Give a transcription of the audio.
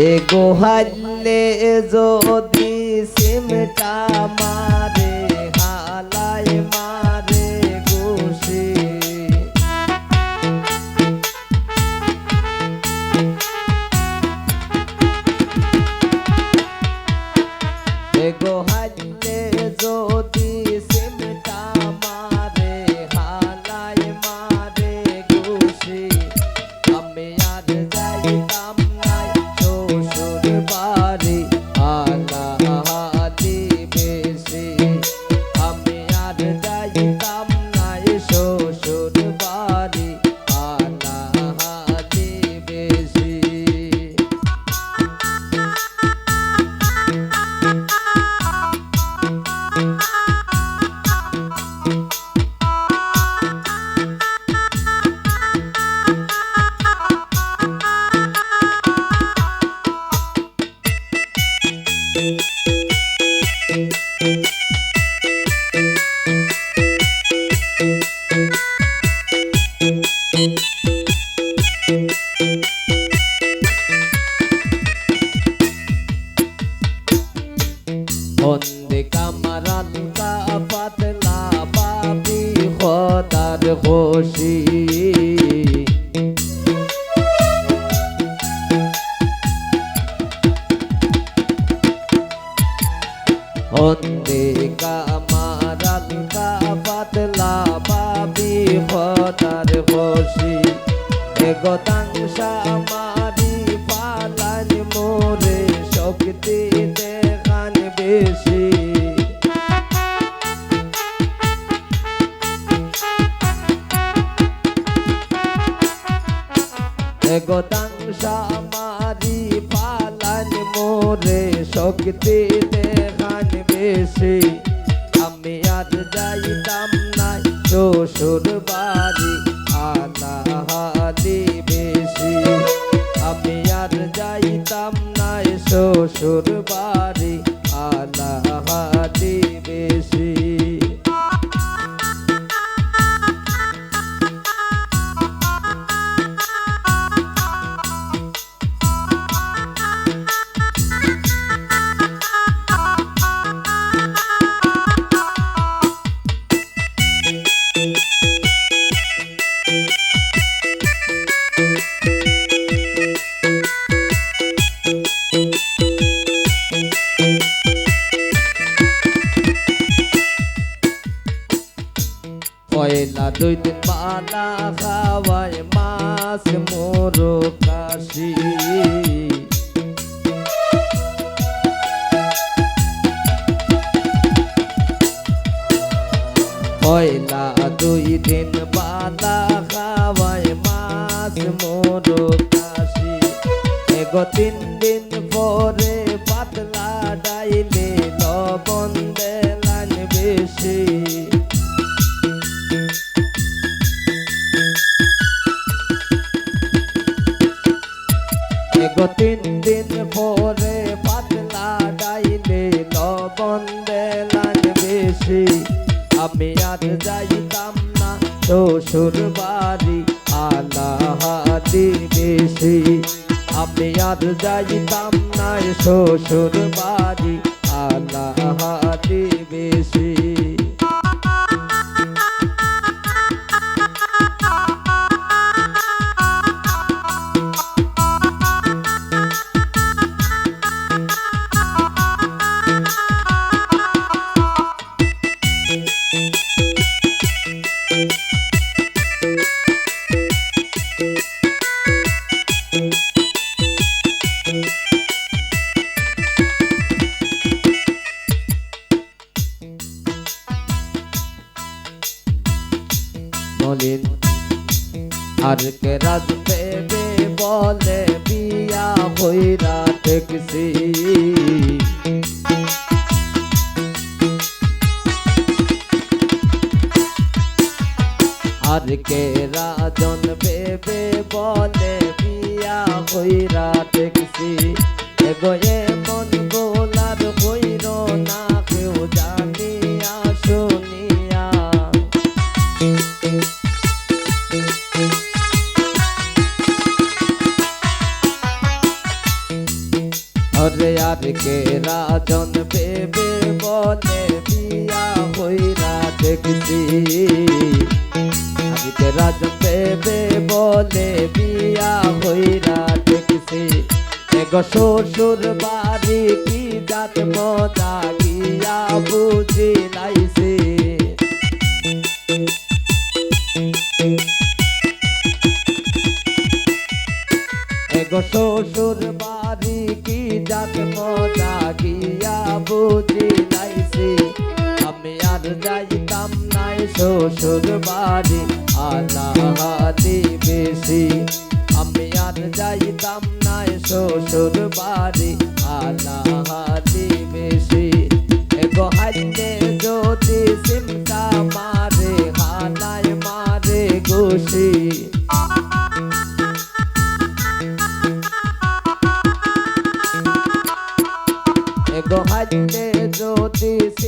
এ গোহালে যদি সিমটা মারে বন্দে কামারান কা পাতলা বাবি খোদার খুশি বন্দে কামারান কা পাতলা বাবি খোদার খুশি এগোতাংশা মারি এগোতাংশা মারি পালান মোরে শক্তি দেখান বেশি। আমি আর যাইতাম নাই শ্বশুর বাড়ি আলাহাদি বেশি। আমি আর যাইতাম নাই শ্বশুর দুই দিন পালা খাওয়ায় মাছ মোরো কাশি। পয়লা দুই দিন পালা খাওয়ায় মাছ মোরো কাশি। এগো তিন দিন পরে পাতলা ডাইলে লবণ দেলান বেশি। তিন দিন পরে পাতলা ডাইলে লবণ দেলান বেশি। আমি আর যাইতাম না শ্বশুর বাড়ি আলাহাদি বেশি। আমি আর যাইতাম না শ্বশুর বাড়ি। মলিন। আর কে রাজ দেবে বলে, বিয়া হইরা দেখছি। আর কে রাজন বেবে বলে, বিয়া হইরা দেখছি। এগোয়ে আরে কে রাজন বেবে বলে বিয়া হইরা দেখছি। আজকে রাজন বেবে বলে বিয়া হইরা দেখছি। এগো শ্বশুর বাড়ি কি জাত মজা গিয়া বুঝি লাইছি এগো শ্বশুর বাড়ি জাত মজা গিয়া বুঝি লাইছি আমি আর যাইতাম নাই শ্বশুর বাড়ি, আলাহাতি বেশি। আমি আর যাইতাম নাই শ্বশুর বাড়ি যদি সিমটা